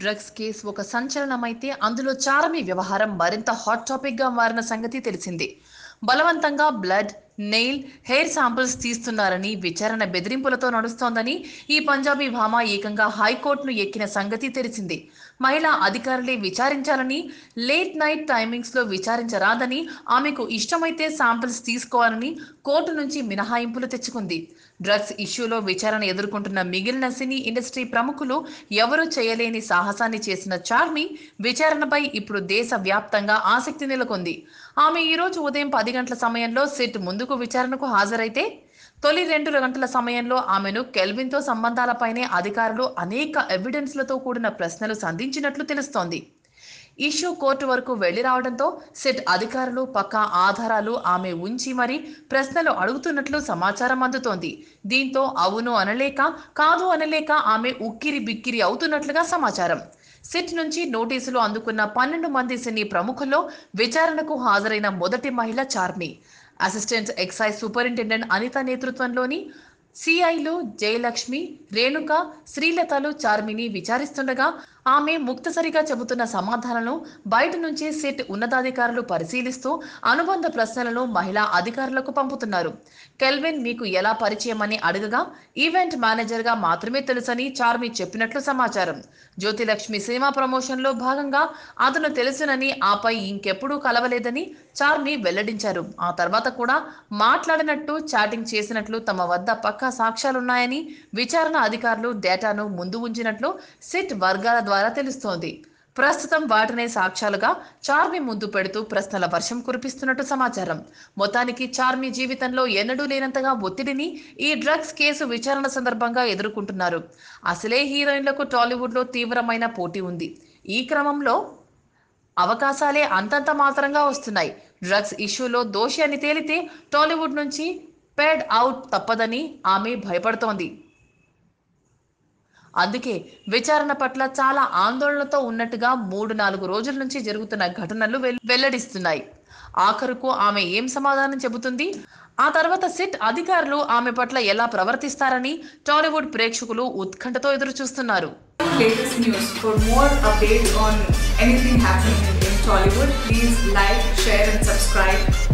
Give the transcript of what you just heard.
Drugs case ఒక సంచలనమైతే అందులో చారమి వ్యవహారం మరింత హాట్ టాపిక్గా మారిన సంగతి తెలిసింది. బలవంతంగా బ్లడ్ నెయిల్ హెయిర్ శాంపిల్స్ తీస్తున్నారని విచారణ బెదిరింపులతో నడుస్తోందని ఈ పంజాబీ భామ ఏకంగా హైకోర్టును ఎక్కిన సంగతి తెలిసింది. మహిళా అధికారులే విచారించాలని లేట్ నైట్ టైమింగ్స్లో విచారించరాదని ఆమెకు ఇష్టమైతే శాంపిల్స్ తీసుకోవాలని కోర్టు నుంచి మినహాయింపులు తెచ్చుకుంది. డ్రగ్స్ ఇష్యూలో విచారణ ఎదుర్కొంటున్న మిగిలిన సినీ ఇండస్ట్రీ ప్రముఖులు ఎవరూ చేయలేని సాహసాన్ని చేసిన చార్మి విచారణపై ఇప్పుడు దేశ వ్యాప్తంగా ఆసక్తి నెలకొంది. ఆమె ఈరోజు ఉదయం పది గంటల సమయంలో సిట్ ముందుకు విచారణకు హాజరైతే తొలి రెండు గంటల సమయంలో ఆమెను కెల్విన్తో సంబంధాలపైనే అధికారులు అనేక ఎవిడెన్స్లతో కూడిన ప్రశ్నలు సంధించినట్లు తెలుస్తోంది. ఇష్యూ కోర్టు వరకు వెళ్ళి రావడంతో సెట్ అధికారులు పక్కా ఆధారాలు ఆమె ఉంచి మరి ప్రశ్నలు అడుగుతున్నట్లు సమాచారం అందుతోంది. దీంతో అవును అనలేక కాదు అనలేక ఆమె ఉక్కిరి బిక్కిరి అవుతున్నట్లుగా సమాచారం. సిట్ నుంచి నోటీసులు అందుకున్న పన్నెండు మంది సినీ ప్రముఖుల్లో విచారణకు హాజరైన మొదటి మహిళ Charmi. Assistant excise superintendent Anitha నేతృత్వంలోని సిఐలు జయలక్ష్మి రేణుక శ్రీలతలు చార్మిని విచారిస్తుండగా ఆమె ముక్తసరిగా చెబుతున్న సమాధానాలను బయట నుంచే సెట్ ఉన్నతాధికారులు పరిశీలిస్తూ అనుబంధ ప్రశ్నలను మహిళా అధికారులకు పంపుతున్నారు. కెల్విన్ మీకు ఎలా పరిచయం అని అడగగా ఈవెంట్ మేనేజర్గా మాత్రమే తెలుసని చార్మి చెప్పినట్లు సమాచారం. జ్యోతిలక్ష్మి సినిమా ప్రమోషన్లో భాగంగా అతను తెలుసునని ఆపై ఇంకెప్పుడూ కలవలేదని చార్మి వెల్లడించారు. ఆ తర్వాత కూడా మాట్లాడినట్టు చాటింగ్ చేసినట్లు తమ వద్ద పక్క సాక్ష్యాలున్నాయని విచారణ అధికారులు డేటాను ముందు ఉంచినట్లు సిట్ వర్గాల ద్వారా తెలుస్తోంది. ప్రస్తుతం వాటినే సాక్ష్యాలుగా చార్మి ముందు పెడుతూ ప్రశ్నల వర్షం కురిపిస్తున్నట్టు సమాచారం. మొత్తానికి చార్మి జీవితంలో ఎన్నడూ లేనంతగా ఒత్తిడిని ఈ డ్రగ్స్ కేసు విచారణ సందర్భంగా ఎదుర్కొంటున్నారు. అసలే హీరోయిన్లకు టాలీవుడ్లో తీవ్రమైన పోటీ ఉంది. ఈ క్రమంలో అవకాశాలే అంతంత మాత్రంగా వస్తున్నాయి. డ్రగ్స్ ఇష్యూలో దోషి అని తేలితే టాలీవుడ్ నుంచి పేడ్ అవుట్ తప్పదని ఆమె భయపడుతోంది. అందుకే విచారణ పట్ల చాలా ఆందోళనతో ఉన్నట్టుగా మూడు నాలుగు రోజుల నుంచి జరుగుతున్న ఘటనలు వెల్- వెల్లడిస్తున్నాయి. ఆఖరుకు ఆమె ఏం సమాధానం చెబుతుంది? ఆ తర్వాత సిట్ అధికారులు ఆమె పట్ల ఎలా ప్రవర్తిస్తారని టాలీవుడ్ ప్రేక్షకులు ఉత్కంఠతో ఎదురు చూస్తున్నారు latest news. For more updates on anything happening in Tollywood, please like, share, and subscribe.